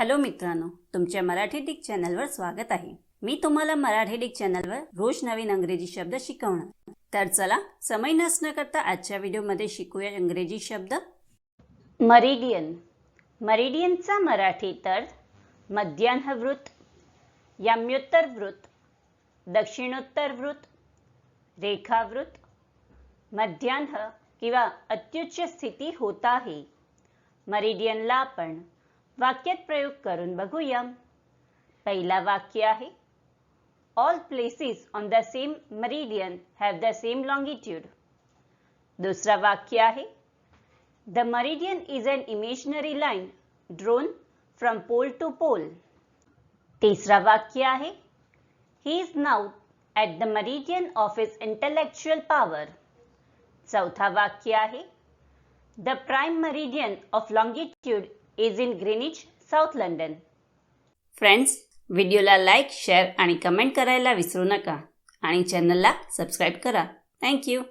Hello मित्रांनो तुमच्या Marathi Dick चॅनलवर स्वागत आहे. मी तुम्हाला मराठी डिक चॅनलवर रोज नवीन अंग्रेजी शब्द शिकवणार. तर चला समय नसणं करता आजच्या व्हिडिओमध्ये शिकूया इंग्रजी शब्द. मरिडियन. मरिडियनचा मराठी तर मध्यान्ह वृत्त याम्योत्तर वृत्त दक्षिणोत्तर वृत्त रेखावृत्त मध्यान्ह किंवा अत्युच्च स्थिती होत आहे. मरिडियनला आपण वाक्यात प्रयोग करून बघूया. पहिला वाक्य आहे all places on the same meridian have the same longitude दुसरा वाक्य आहे the meridian is an imaginary line drawn from pole to pole तिसरा वाक्य आहे he is now at the meridian of his intellectual power चौथा वाक्य आहे the prime meridian of longitude is in Greenwich south London friends व्हिडिओला like share आणि comment करायला विसरू नका. आणि चॅनलला सबस्क्राईब करा. थँक्यू